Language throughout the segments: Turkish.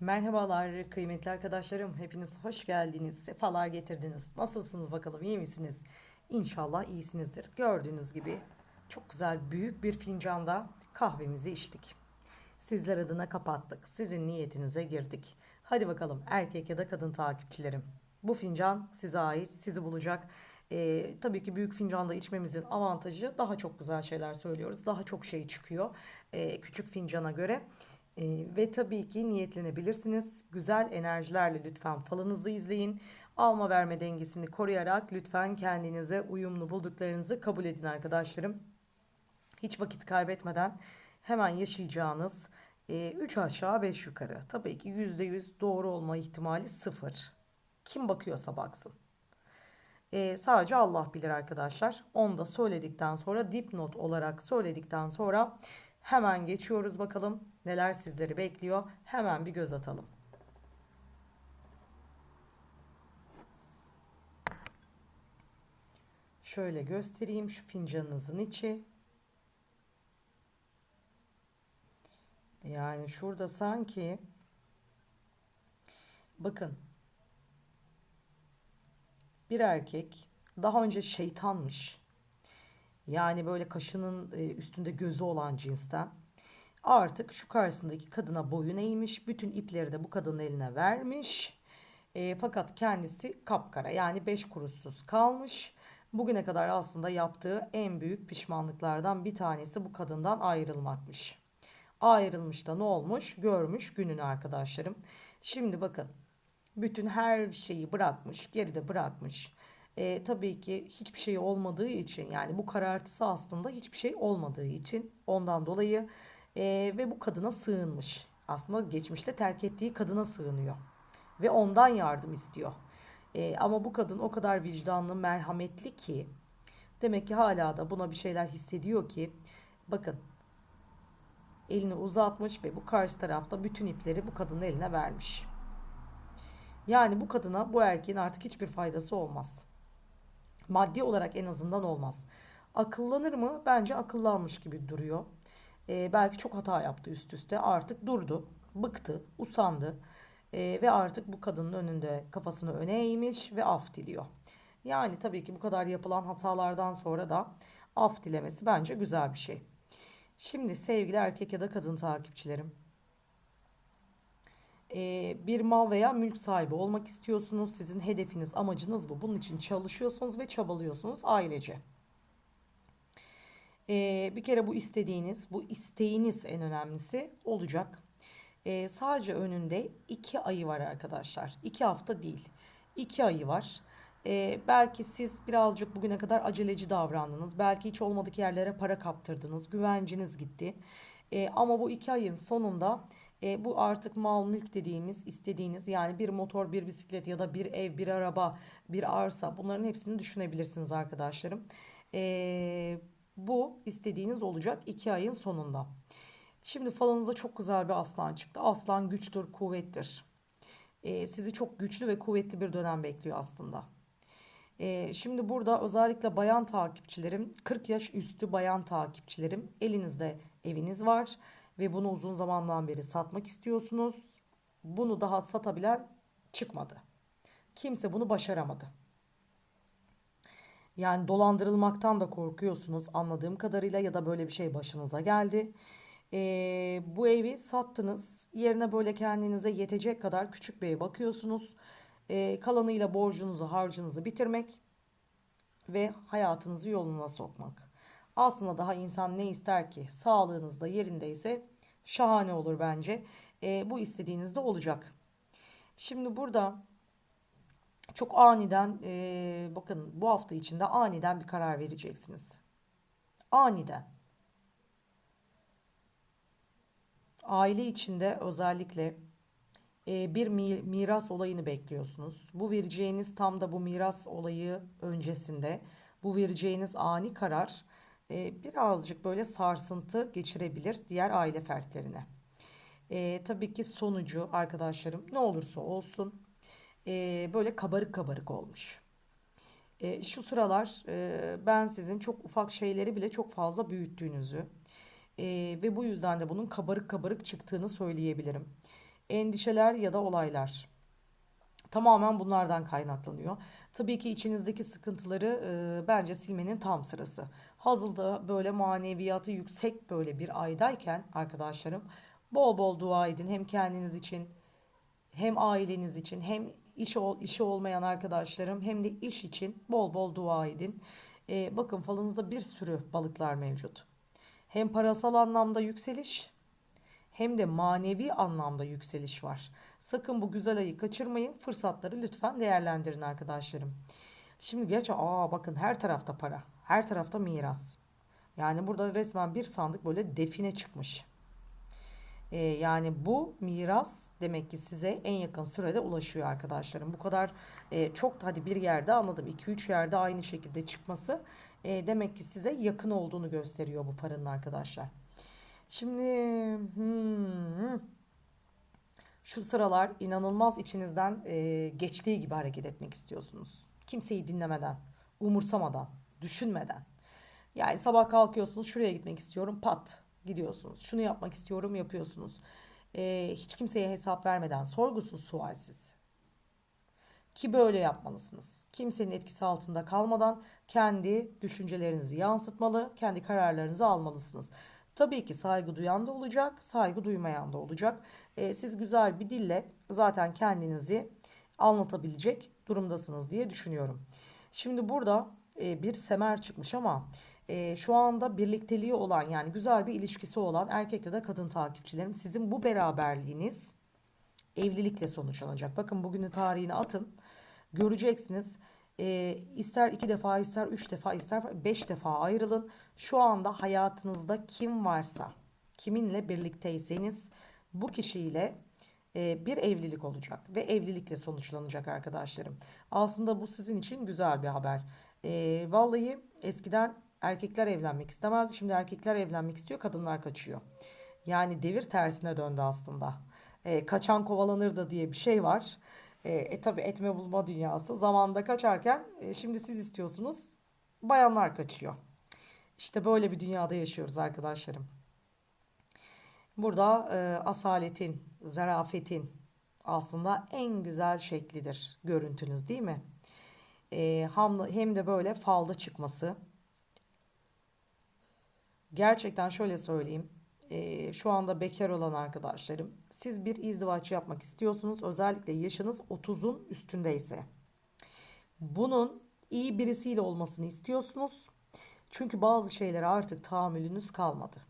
Merhabalar kıymetli arkadaşlarım. Hepiniz hoş geldiniz. Sefalar getirdiniz. Nasılsınız bakalım? iyi misiniz? İnşallah iyisinizdir. Gördüğünüz gibi çok güzel büyük bir fincanda kahvemizi içtik. Sizler adına kapattık. Sizin niyetinize girdik. Hadi bakalım erkek ya da kadın takipçilerim. Bu fincan size ait, sizi bulacak. Ee, tabii ki büyük fincanda içmemizin avantajı daha çok güzel şeyler söylüyoruz. Daha çok şey çıkıyor ee, küçük fincana göre. Ee, ve tabii ki niyetlenebilirsiniz. Güzel enerjilerle lütfen falınızı izleyin. Alma verme dengesini koruyarak lütfen kendinize uyumlu bulduklarınızı kabul edin arkadaşlarım. Hiç vakit kaybetmeden hemen yaşayacağınız 3 aşağı 5 yukarı. Tabii ki %100 doğru olma ihtimali sıfır. Kim bakıyorsa baksın. Ee, sadece Allah bilir arkadaşlar. Onu da söyledikten sonra dipnot olarak söyledikten sonra hemen geçiyoruz bakalım neler sizleri bekliyor. Hemen bir göz atalım. Şöyle göstereyim şu fincanınızın içi. Yani şurada sanki bakın bir erkek daha önce şeytanmış. Yani böyle kaşının e, üstünde gözü olan cinsten. Artık şu karşısındaki kadına boyun eğmiş. Bütün ipleri de bu kadının eline vermiş. E, fakat kendisi kapkara yani beş kuruşsuz kalmış. Bugüne kadar aslında yaptığı en büyük pişmanlıklardan bir tanesi bu kadından ayrılmakmış. Ayrılmış da ne olmuş? Görmüş gününü arkadaşlarım. Şimdi bakın bütün her şeyi bırakmış, geride bırakmış. E, tabii ki hiçbir şey olmadığı için yani bu karartısı aslında hiçbir şey olmadığı için ondan dolayı e, ve bu kadına sığınmış. Aslında geçmişte terk ettiği kadına sığınıyor ve ondan yardım istiyor. E, ama bu kadın o kadar vicdanlı, merhametli ki demek ki hala da buna bir şeyler hissediyor ki bakın elini uzatmış ve bu karşı tarafta bütün ipleri bu kadının eline vermiş. Yani bu kadına bu erkeğin artık hiçbir faydası olmaz. Maddi olarak en azından olmaz. Akıllanır mı? Bence akıllanmış gibi duruyor. Ee, belki çok hata yaptı üst üste. Artık durdu, bıktı, usandı. Ee, ve artık bu kadının önünde kafasını öne eğmiş ve af diliyor. Yani tabii ki bu kadar yapılan hatalardan sonra da af dilemesi bence güzel bir şey. Şimdi sevgili erkek ya da kadın takipçilerim e, bir mal veya mülk sahibi olmak istiyorsunuz. Sizin hedefiniz, amacınız bu. Bunun için çalışıyorsunuz ve çabalıyorsunuz ailece. E, bir kere bu istediğiniz, bu isteğiniz en önemlisi olacak. E, sadece önünde iki ayı var arkadaşlar. İki hafta değil. İki ayı var. E, belki siz birazcık bugüne kadar aceleci davrandınız. Belki hiç olmadık yerlere para kaptırdınız. Güvenciniz gitti. E, ama bu iki ayın sonunda e, bu artık mal mülk dediğimiz istediğiniz yani bir motor, bir bisiklet ya da bir ev, bir araba, bir arsa bunların hepsini düşünebilirsiniz arkadaşlarım. E, bu istediğiniz olacak iki ayın sonunda. Şimdi falınızda çok güzel bir aslan çıktı. Aslan güçtür, kuvvettir. E, sizi çok güçlü ve kuvvetli bir dönem bekliyor aslında. E, şimdi burada özellikle bayan takipçilerim, 40 yaş üstü bayan takipçilerim, elinizde eviniz var ve bunu uzun zamandan beri satmak istiyorsunuz. Bunu daha satabilen çıkmadı. Kimse bunu başaramadı. Yani dolandırılmaktan da korkuyorsunuz anladığım kadarıyla ya da böyle bir şey başınıza geldi. Ee, bu evi sattınız. Yerine böyle kendinize yetecek kadar küçük bir ev bakıyorsunuz. Ee, kalanıyla borcunuzu, harcınızı bitirmek ve hayatınızı yoluna sokmak. Aslında daha insan ne ister ki? Sağlığınız da yerindeyse şahane olur bence. E, bu istediğinizde olacak. Şimdi burada çok aniden e, bakın bu hafta içinde aniden bir karar vereceksiniz. Aniden. Aile içinde özellikle e, bir miras olayını bekliyorsunuz. Bu vereceğiniz tam da bu miras olayı öncesinde bu vereceğiniz ani karar e, birazcık böyle sarsıntı geçirebilir diğer aile fertlerine. E, tabii ki sonucu arkadaşlarım ne olursa olsun e, böyle kabarık kabarık olmuş. E, şu sıralar e, ben sizin çok ufak şeyleri bile çok fazla büyüttüğünüzü e, ve bu yüzden de bunun kabarık kabarık çıktığını söyleyebilirim. endişeler ya da olaylar. Tamamen bunlardan kaynaklanıyor. Tabii ki içinizdeki sıkıntıları e, bence silmenin tam sırası. Hazılda böyle maneviyatı yüksek böyle bir aydayken arkadaşlarım bol bol dua edin. Hem kendiniz için hem aileniz için hem iş ol, işi olmayan arkadaşlarım hem de iş için bol bol dua edin. E, bakın falınızda bir sürü balıklar mevcut. Hem parasal anlamda yükseliş hem de manevi anlamda yükseliş var. Sakın bu güzel ayı kaçırmayın. Fırsatları lütfen değerlendirin arkadaşlarım. Şimdi geç aa bakın her tarafta para. Her tarafta miras. Yani burada resmen bir sandık böyle define çıkmış. Ee, yani bu miras demek ki size en yakın sürede ulaşıyor arkadaşlarım. Bu kadar e, çok hadi bir yerde anladım. 2-3 yerde aynı şekilde çıkması e, demek ki size yakın olduğunu gösteriyor bu paranın arkadaşlar. Şimdi hmm, şu sıralar inanılmaz içinizden e, geçtiği gibi hareket etmek istiyorsunuz. Kimseyi dinlemeden, umursamadan, düşünmeden. Yani sabah kalkıyorsunuz şuraya gitmek istiyorum pat gidiyorsunuz. Şunu yapmak istiyorum yapıyorsunuz. E, hiç kimseye hesap vermeden sorgusuz sualsiz. Ki böyle yapmalısınız. Kimsenin etkisi altında kalmadan kendi düşüncelerinizi yansıtmalı, kendi kararlarınızı almalısınız. Tabii ki saygı duyan da olacak, saygı duymayan da olacak. E, siz güzel bir dille zaten kendinizi anlatabilecek durumdasınız diye düşünüyorum. Şimdi burada e, bir semer çıkmış ama e, şu anda birlikteliği olan yani güzel bir ilişkisi olan erkek ya da kadın takipçilerim sizin bu beraberliğiniz evlilikle sonuçlanacak. Bakın bugünün tarihini atın. Göreceksiniz. E, ister iki defa ister üç defa ister beş defa ayrılın. Şu anda hayatınızda kim varsa kiminle birlikteyseniz bu kişiyle bir evlilik olacak ve evlilikle sonuçlanacak arkadaşlarım. Aslında bu sizin için güzel bir haber. E, vallahi eskiden erkekler evlenmek istemezdi. Şimdi erkekler evlenmek istiyor, kadınlar kaçıyor. Yani devir tersine döndü aslında. E, kaçan kovalanır da diye bir şey var. E, tabi etme bulma dünyası. Zamanında kaçarken e, şimdi siz istiyorsunuz. Bayanlar kaçıyor. İşte böyle bir dünyada yaşıyoruz arkadaşlarım. Burada e, asaletin, zarafetin aslında en güzel şeklidir görüntünüz değil mi? E, hem de böyle falda çıkması. Gerçekten şöyle söyleyeyim. E, şu anda bekar olan arkadaşlarım. Siz bir izdivaç yapmak istiyorsunuz. Özellikle yaşınız 30'un üstündeyse. Bunun iyi birisiyle olmasını istiyorsunuz. Çünkü bazı şeylere artık tahammülünüz kalmadı.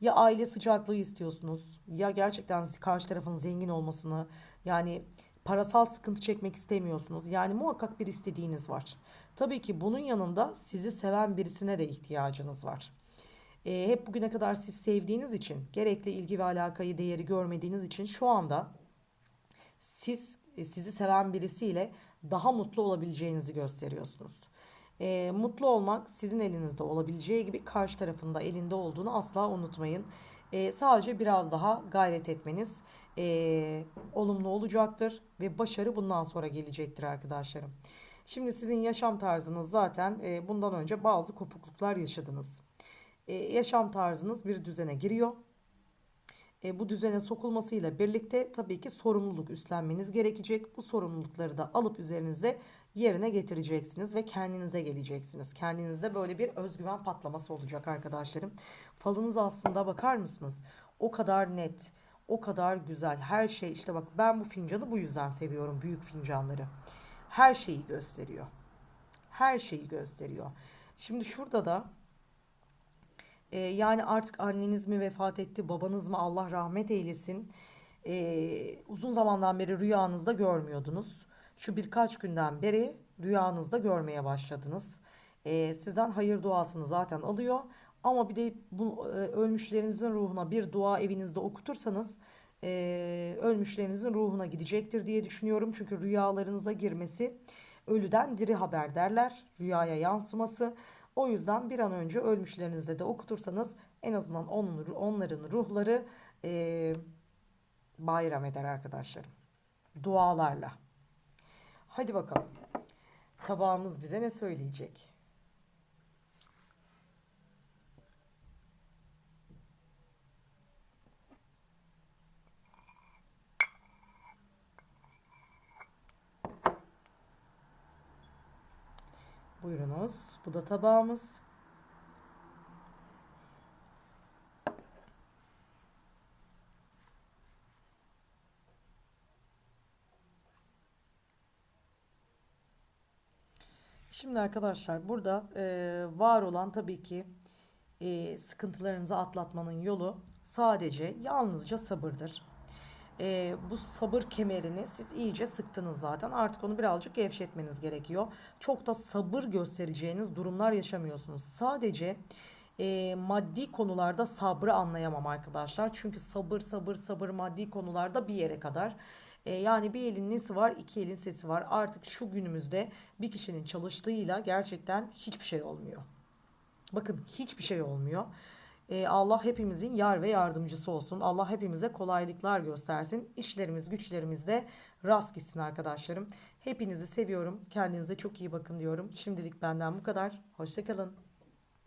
Ya aile sıcaklığı istiyorsunuz ya gerçekten karşı tarafın zengin olmasını yani parasal sıkıntı çekmek istemiyorsunuz. Yani muhakkak bir istediğiniz var. Tabii ki bunun yanında sizi seven birisine de ihtiyacınız var. E, hep bugüne kadar siz sevdiğiniz için, gerekli ilgi ve alakayı, değeri görmediğiniz için şu anda siz e, sizi seven birisiyle daha mutlu olabileceğinizi gösteriyorsunuz. E, mutlu olmak sizin elinizde olabileceği gibi karşı tarafında elinde olduğunu asla unutmayın. E, sadece biraz daha gayret etmeniz e, olumlu olacaktır ve başarı bundan sonra gelecektir arkadaşlarım. Şimdi sizin yaşam tarzınız zaten e, bundan önce bazı kopukluklar yaşadınız. E, yaşam tarzınız bir düzene giriyor. E, bu düzene sokulmasıyla birlikte tabii ki sorumluluk üstlenmeniz gerekecek. Bu sorumlulukları da alıp üzerinize yerine getireceksiniz ve kendinize geleceksiniz. Kendinizde böyle bir özgüven patlaması olacak arkadaşlarım. Falınız aslında bakar mısınız? O kadar net, o kadar güzel. Her şey işte bak ben bu fincanı bu yüzden seviyorum. Büyük fincanları. Her şeyi gösteriyor. Her şeyi gösteriyor. Şimdi şurada da e, yani artık anneniz mi vefat etti, babanız mı Allah rahmet eylesin. E, uzun zamandan beri rüyanızda görmüyordunuz. Şu birkaç günden beri rüyanızda görmeye başladınız. E, sizden hayır duasını zaten alıyor. Ama bir de bu e, ölmüşlerinizin ruhuna bir dua evinizde okutursanız e, ölmüşlerinizin ruhuna gidecektir diye düşünüyorum. Çünkü rüyalarınıza girmesi ölüden diri haber derler. Rüyaya yansıması. O yüzden bir an önce ölmüşlerinizle de okutursanız en azından onun, onların ruhları e, bayram eder arkadaşlarım. Dualarla. Hadi bakalım. Tabağımız bize ne söyleyecek? Buyurunuz. Bu da tabağımız. Şimdi arkadaşlar burada e, var olan tabii ki e, sıkıntılarınızı atlatmanın yolu sadece yalnızca sabırdır. E, bu sabır kemerini siz iyice sıktınız zaten. Artık onu birazcık gevşetmeniz gerekiyor. Çok da sabır göstereceğiniz durumlar yaşamıyorsunuz. Sadece e, maddi konularda sabrı anlayamam arkadaşlar. Çünkü sabır sabır sabır maddi konularda bir yere kadar. E, yani bir elin nesi var, iki elin sesi var. Artık şu günümüzde bir kişinin çalıştığıyla gerçekten hiçbir şey olmuyor. Bakın hiçbir şey olmuyor. Ee, Allah hepimizin yar ve yardımcısı olsun. Allah hepimize kolaylıklar göstersin. İşlerimiz, güçlerimiz de rast gitsin arkadaşlarım. Hepinizi seviyorum. Kendinize çok iyi bakın diyorum. Şimdilik benden bu kadar. Hoşçakalın.